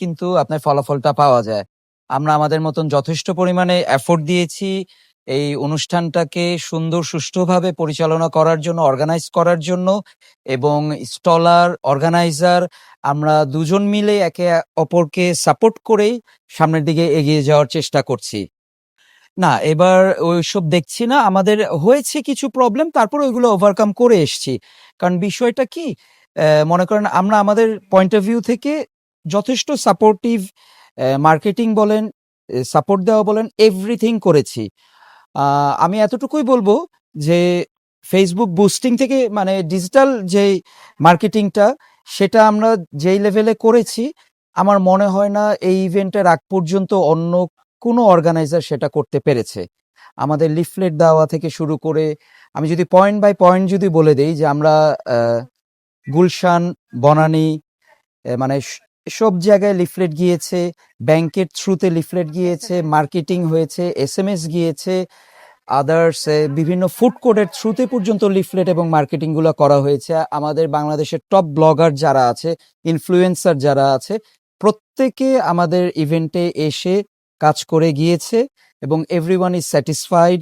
কিন্তু আপনার ফলাফলটা পাওয়া যায়। আমরা আমাদের মতন যথেষ্ট পরিমাণে এফোর্ট দিয়েছি, এই অনুষ্ঠানটাকে সুন্দর সুষ্ঠুভাবে পরিচালনা করার জন্য অর্গানাইজ করার জন্য এবং স্টলার অর্গানাইজার আমরা দুজন মিলে একে অপরকে সাপোর্ট করেই সামনের দিকে এগিয়ে যাওয়ার চেষ্টা করছি। না, এবার ওইসব দেখছি না, আমাদের হয়েছে কিছু প্রবলেম তারপর ওইগুলো ওভারকাম করে এসছি। কারণ বিষয়টা কি মনে করেন আমরা আমাদের পয়েন্ট অফ ভিউ থেকে যথেষ্ট সাপোর্টিভ মার্কেটিং বলেন সাপোর্ট দেওয়া বলেন এভরিথিং করেছি। আমি এতটুকুই বলব যে ফেসবুক বুস্টিং থেকে মানে ডিজিটাল যে মার্কেটিংটা সেটা আমরা যেই লেভেলে করেছি, আমার মনে হয় না এই ইভেন্টের আগ পর্যন্ত অন্য কোনো অর্গানাইজার সেটা করতে পেরেছে। আমাদের লিফলেট দেওয়া থেকে শুরু করে, আমি যদি পয়েন্ট বাই পয়েন্ট যদি বলে দেই যে আমরা গুলশান, বনানী মানে সব জায়গায় লিফলেট গিয়েছে ব্যাংকের থ্রুতে লিফলেট গিয়েছে মার্কেটিং হয়েছে এস এম এস গিয়েছে আদার্স বিভিন্ন ফুড কোর্টের থ্রুতে পর্যন্ত লিফলেট এবং মার্কেটিংগুলো করা হয়েছে। আমাদের বাংলাদেশের টপ ব্লগার যারা আছে ইনফ্লুয়েন্সার যারা আছে প্রত্যেকে আমাদের ইভেন্টে এসে কাজ করে গিয়েছে এবং এভরিওয়ান ইজ স্যাটিসফাইড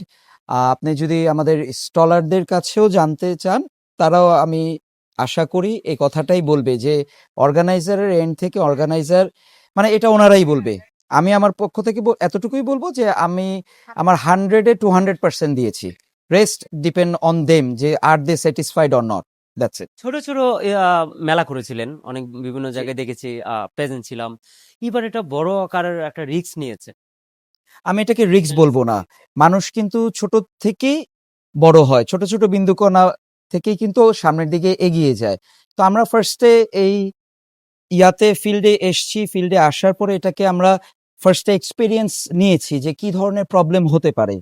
আপনি যদি আমাদের স্টলারদের কাছেও জানতে চান তারাও আমি আশা করি এই কথাটাই বলবে যে অর্গানাইজারের এন্ড থেকে অর্গানাইজার মানে এটা ওনারাই বলবে। আমি আমার পক্ষ থেকে এতটুকুই বলব যে আমি আমার হান্ড্রেডে টু হান্ড্রেড পার্সেন্ট দিয়েছি। রেস্ট ডিপেন্ড অন দেম যে আর they satisfied or not that's it ছোট ছোট মেলা করেছিলেন। অনেক বিভিন্ন জায়গায় দেখেছি প্রেজেন্ট ছিলাম। এবার এটা বড় আকারের একটা রিস্ক নিয়েছে। আমি এটাকে রিস্ক বলব না। মানুষ কিন্তু ছোট থেকেই বড় হয়। ছোট ছোট বিন্দুকণা থেকেই কিন্তু সামনের দিকে এগিয়ে যায়। তো আমরা ফার্স্টে এই ইয়াতে ফিল্ডে এসছি ফিল্ডে আসার পরে এটাকে আমরা ফার্স্টে এক্সপিরিয়েন্স নিয়েছি যে কি ধরনের প্রবলেম হতে পারে,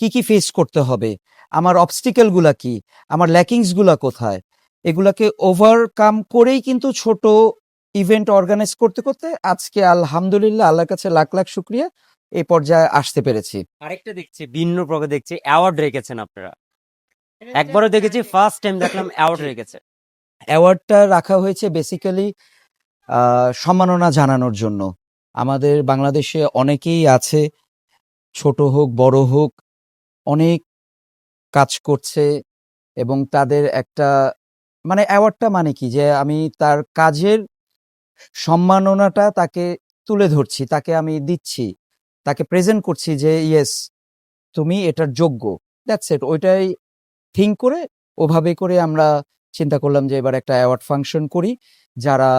কি কি ফেস করতে হবে, আমার অবস্টিকেলগুলা কি, আমার ল্যাকিংসগুলা কোথায়, এগুলাকে ওভারকাম করেই কিন্তু ছোট ইভেন্ট অর্গানাইজ করতে করতে আজকে আলহামদুলিল্লাহ, আল্লাহর কাছে লাখ লাখ শুক্রিয়া এই পর্যায়ে আসতে পেরেছি। আরেকটা দেখছি, ভিন্ন প্রকার দেখছি অ্যাওয়ার্ড রেখেছেন আপনারা। একবারও দেখেছি ফার্স্ট টাইম দেখলাম অ্যাওয়ার্ড রেখেছে অ্যাওয়ার্ডটা রাখা হয়েছে বেসিক্যালি সম্মাননা জানানোর জন্য। আমাদের বাংলাদেশে অনেকেই আছে ছোট হোক বড় হোক অনেক কাজ করছে এবং তাদের একটা মানে অ্যাওয়ার্ডটা মানে কি? যে আমি তার কাজের সম্মাননাটা তাকে তুলে ধরছি তাকে আমি দিচ্ছি তাকে প্রেজেন্ট করছি যে ইয়েস তুমি এটার যোগ্য। দ্যাটস ইট ওইটাই থিঙ্ক করে ওভাবে করে আমরা চিন্তা করলাম যে এবার একটা অ্যাওয়ার্ড ফাংশন করি। যারা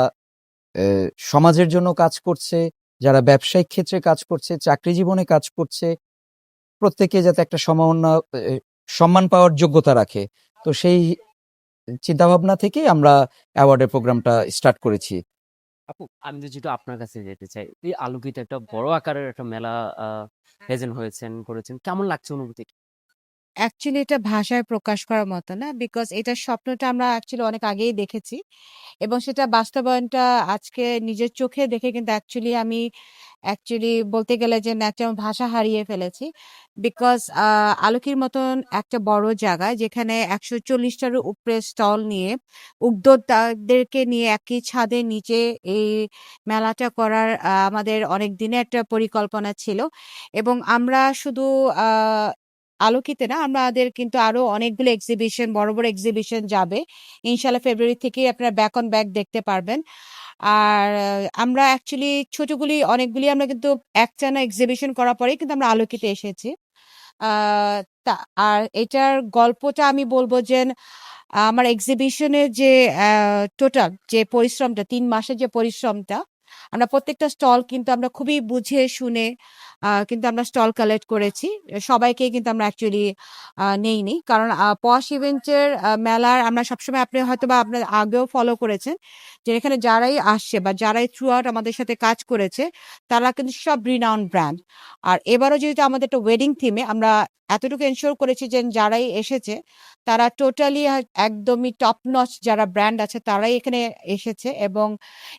সমাজের জন্য কাজ করছে, যারা ব্যবসায়িক ক্ষেত্রে কাজ করছে, চাকরি জীবনে কাজ করছে, প্রত্যেকে যাতে একটা সম্মাননা সম্মান পাওয়ার যোগ্যতা রাখে। তো সেই চিন্তাভাবনা থেকেই আমরা অ্যাওয়ার্ডের প্রোগ্রামটা স্টার্ট করেছি। আপু, আমি যেটা আপনার কাছে যেতে চাই, এই আলোকিত একটা বড় আকারের একটা মেলা প্রেজেন্ট হয়েছেন, করেছেন। কেমন লাগছে অনুভূতি অ্যাকচুয়ালি এটা ভাষায় প্রকাশ করার মতো না বিকজ এটার স্বপ্নটা আমরা অ্যাকচুয়ালি অনেক আগেই দেখেছি। এবং সেটা বাস্তবায়নটা আজকে নিজের চোখে দেখে কিন্তু অ্যাকচুয়ালি আমি অ্যাকচুয়ালি বলতে গেলে যে ন্যাচারাল ভাষা হারিয়ে ফেলেছি। বিকজ আলোকির মতন একটা বড় জায়গায় যেখানে একশো চল্লিশটার উপরে স্টল নিয়ে উদ্যোক্তাদেরকে নিয়ে একই ছাদের নিচে এই মেলাটা করার আমাদের অনেক দিনের একটা পরিকল্পনা ছিল। এবং আমরা শুধু আলোকিতে না। আমাদের কিন্তু আরও অনেকগুলো এক্সিবিশন বড় বড় এক্সিবিশন যাবে। ইনশাল্লাহ ফেব্রুয়ারি থেকেই আপনারা ব্যাক অন ব্যাক দেখতে পারবেন। আর আমরা অ্যাকচুয়ালি ছোটগুলি, অনেকগুলি আমরা কিন্তু একটানা এক্সিবিশন করার পরেই কিন্তু আমরা আলোকিতে এসেছি। তা, আর এটার গল্পটা আমি বলব যে, আমার এক্সিবিশনের যে টোটাল যে পরিশ্রমটা, তিন মাসের যে পরিশ্রমটা আমরা প্রত্যেকটা স্টল কিন্তু আমরা খুবই বুঝে শুনে কিন্তু আমরা স্টল কালেক্ট করেছি। সবাইকে কিন্তু আমরা অ্যাকচুয়ালি নেইনি। কারণ পশ ইভেন্টের মেলার আমরা সবসময় আপনি হয়তো বা আপনার আগেও ফলো করেছেন যে এখানে যারাই আসছে বা যারাই থ্রু আউট আমাদের সাথে কাজ করেছে, তারা কিন্তু সব রিনাউন ব্র্যান্ড আর এবারও যেহেতু আমাদের একটা ওয়েডিং থিমে আমরা এতটুকু এনশোর করেছি যে যারাই এসেছে তারা টোটালি একদমই টপ নচ যারা ব্র্যান্ড আছে, তারাই এখানে এসেছে এবং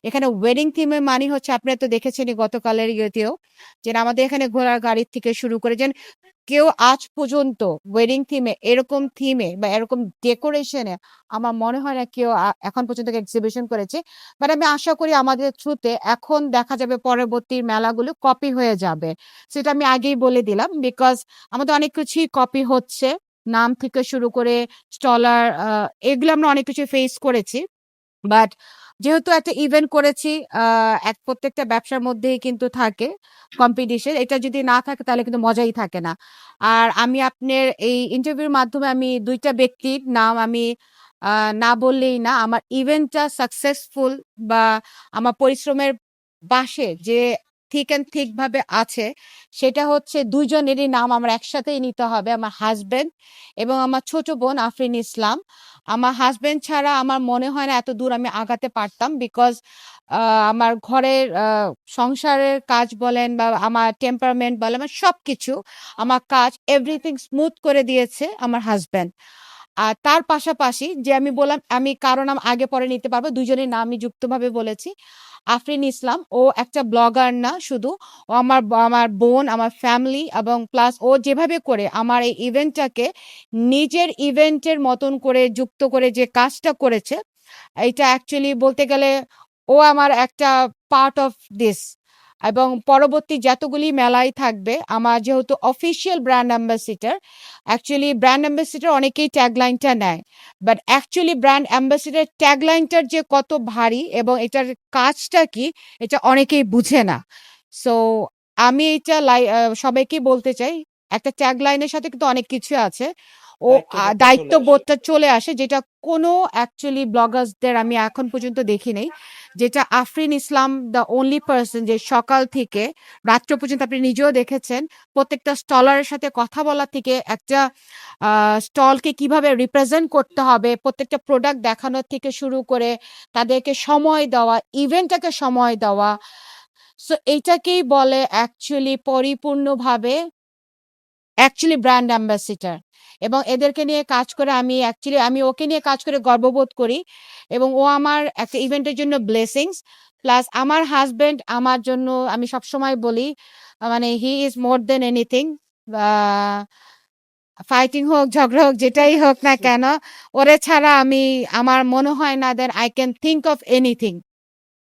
এখানে ওয়েডিং থিমে মানে হচ্ছে আপনি তো দেখেছেনই গতকালের ইয়েতেও, যে আমাদের এখানে ঘোড়ার গাড়ির থেকে শুরু করে, যেন কেউ আজ পর্যন্ত ওয়েডিং থিমে এরকম থিমে বা এরকম ডেকোরেশনে আমার মনে হয় না কেউ এখন পর্যন্ত এক্সিবিশন করেছে। বাট আমি আশা করি আমাদের থ্রুতে এখন দেখা যাবে পরবর্তী মেলাগুলো কপি হয়ে যাবে। সেটা আমি আগেই বলে দিলাম বিকজ আমাদের অনেক কিছুই কপি হচ্ছে। নাম থেকে শুরু করে স্টলার এগুলো আমরা অনেক কিছু ফেস করেছি। বাট যেহেতু একটা ইভেন্ট করেছি এক প্রত্যেকটা ব্যবসার মধ্যেই কিন্তু থাকে কম্পিটিশন এটা যদি না থাকে তাহলে কিন্তু মজাই থাকে না। আর আমি আপনার এই ইন্টারভিউর মাধ্যমে আমি দুইটা ব্যক্তির নাম আমি না বললেই না, আমার ইভেন্টটা সাকসেসফুল বা আমার পরিশ্রমের বাসে যে থিক অ্যান্ড থিক ভাবে আছে। সেটা হচ্ছে দুইজনেরই নাম আমার একসাথেই নিতে হবে, আমার হাজবেন্ড এবং আমার ছোট বোন আফরিন ইসলাম। আমার হাজবেন্ড ছাড়া আমার মনে হয় না এত দূর আমি আগাতে পারতাম বিকজ আমার ঘরের সংসারের কাজ বলেন বা আমার টেম্পারমেন্ট বলেন আমার সব কিছু আমার কাজ এভরিথিং স্মুথ করে দিয়েছে আমার হাজব্যান্ড আর তার পাশাপাশি যে আমি বললাম, আমি কারও নাম আগে পরে নিতে পারব দুজনের নামই যুক্তভাবে বলেছি। আফরিন ইসলাম। ও একটা ব্লগার না, শুধু ও আমার আমার বোন, আমার ফ্যামিলি এবং প্লাস ও যেভাবে করে আমার এই ইভেন্টটাকে নিজের ইভেন্টের মতন করে যুক্ত করে যে কাজটা করেছে এটা অ্যাকচুয়ালি বলতে গেলে ও আমার একটা পার্ট অফ দিস এবং পরবর্তী যতগুলি মেলায় থাকবে, আমার যেহেতু official brand ambassador actually brand ambassador অনেকেই ট্যাগলাইনটা নেয় বাট অ্যাকচুয়ালি ব্র্যান্ড অ্যাম্বাসিডার ট্যাগলাইনটার যে কত ভারী এবং এটার কাজটা কি, এটা অনেকেই বুঝে না। সো আমি এটা লাই সবাইকেই বলতে চাই, একটা ট্যাগলাইনের সাথে কিন্তু অনেক কিছু আছে। ও দায়িত্ববোধটা চলে আসে। যেটা কোনো অ্যাকচুয়ালি ব্লগার্সদের আমি এখন পর্যন্ত দেখি নাই যেটা Afrin Islam the only person যে সকাল থেকে রাত্র পর্যন্ত আপনি নিজেও দেখেছেন প্রত্যেকটা স্টলারের সাথে কথা বলা থেকে একটা স্টলকে কীভাবে রিপ্রেজেন্ট করতে হবে প্রত্যেকটা প্রোডাক্ট দেখানোর থেকে শুরু করে তাদেরকে সময় দেওয়া ইভেন্টটাকে সময় দেওয়া। সো এইটাকেই বলে অ্যাকচুয়ালি পরিপূর্ণভাবে অ্যাকচুয়ালি ব্র্যান্ড অ্যাম্বাসিডার এবং এদেরকে নিয়ে কাজ করে আমি অ্যাকচুয়ালি আমি ওকে নিয়ে কাজ করে গর্ববোধ করি। এবং ও আমার একটা ইভেন্টের জন্য ব্লেসিংস প্লাস আমার হাজব্যান্ড আমার জন্য আমি সবসময় বলি মানে he is more than anything fighting হোক ঝগড়া হোক যেটাই হোক না কেন ওরে ছাড়া আমি আমার মনে হয় না then I can think of anything